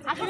Aku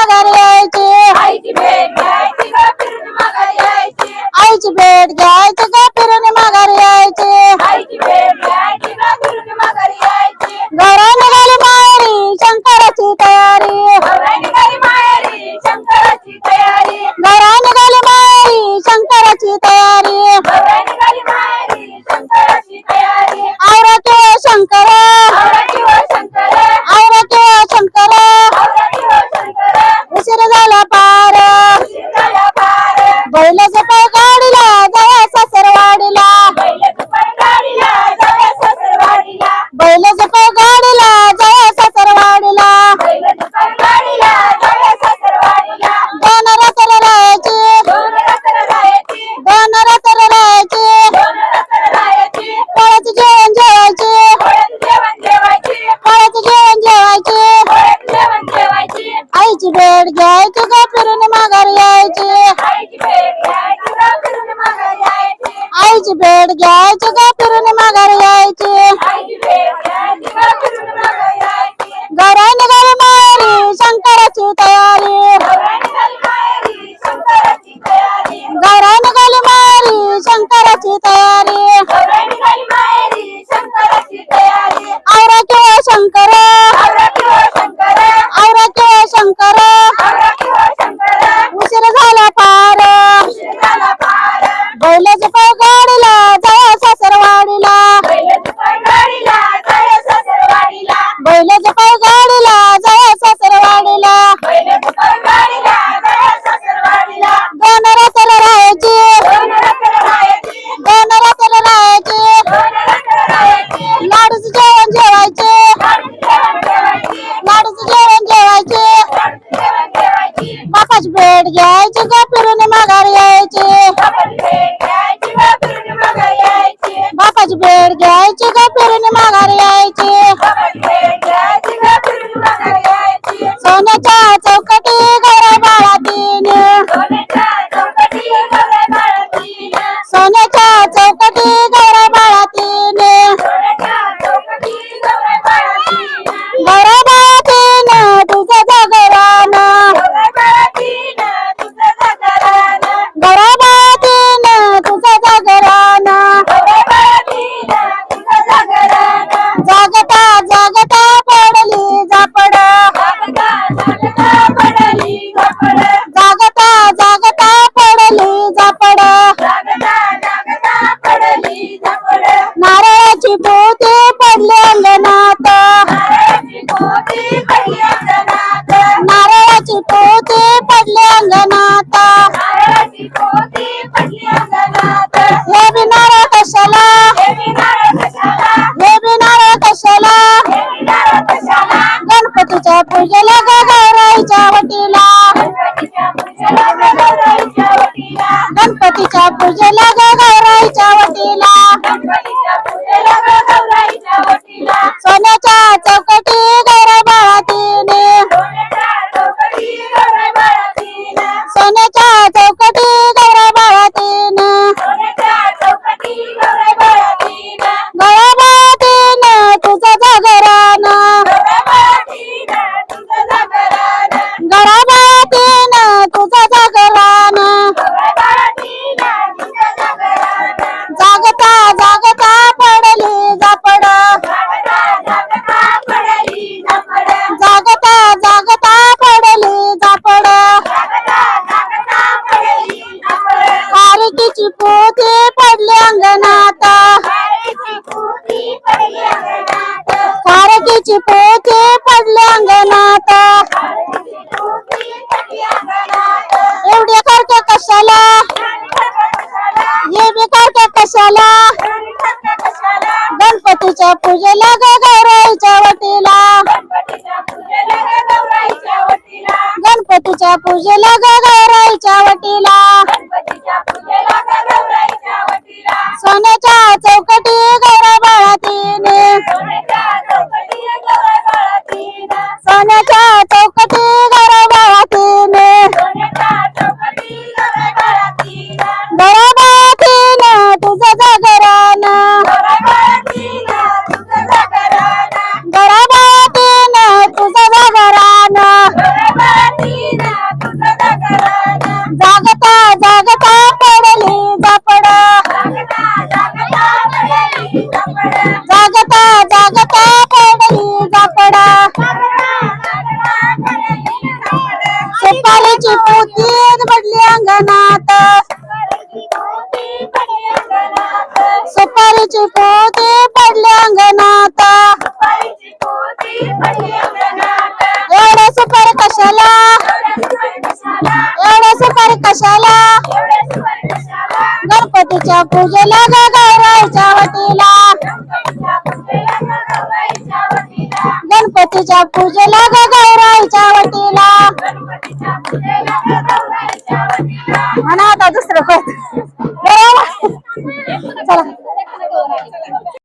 माघारी यायची आईची भेट घ्यायची ग फिरून माघारी यायची आईची भेट घ्यायची ग फिरून माघारी यायची आईची भेट घ्यायची ग फिरून माघारी यायची घरा खायची भेट घ्यायची का फिरून माघारी यायची. आईची भेट घ्यायची का फिरून माघारी Dad. पडली अंगणात हे कशाला? हे कशाला? गणपतीच्या पूजेला गौराईच्या वटीला. गणपतीच्या पूजेला गौराईच्या वटीला. सोन्याच्या चौक हळदीची पोचे पडले अंगणात. एवढे करते कशाला? हे बी करते कशाला? गणपतीच्या पूजेला ग गौराईच्या वटीला. गणपतीच्या पूजेला ग गौराईच्या वटीला. सोन्याच्या चौकटी गौराईच्या पूजेला ग गौराईच्या वतीला. गणपतीच्या पूजेला ग गौराईच्या वतीला. म्हणा आता दुसरं पद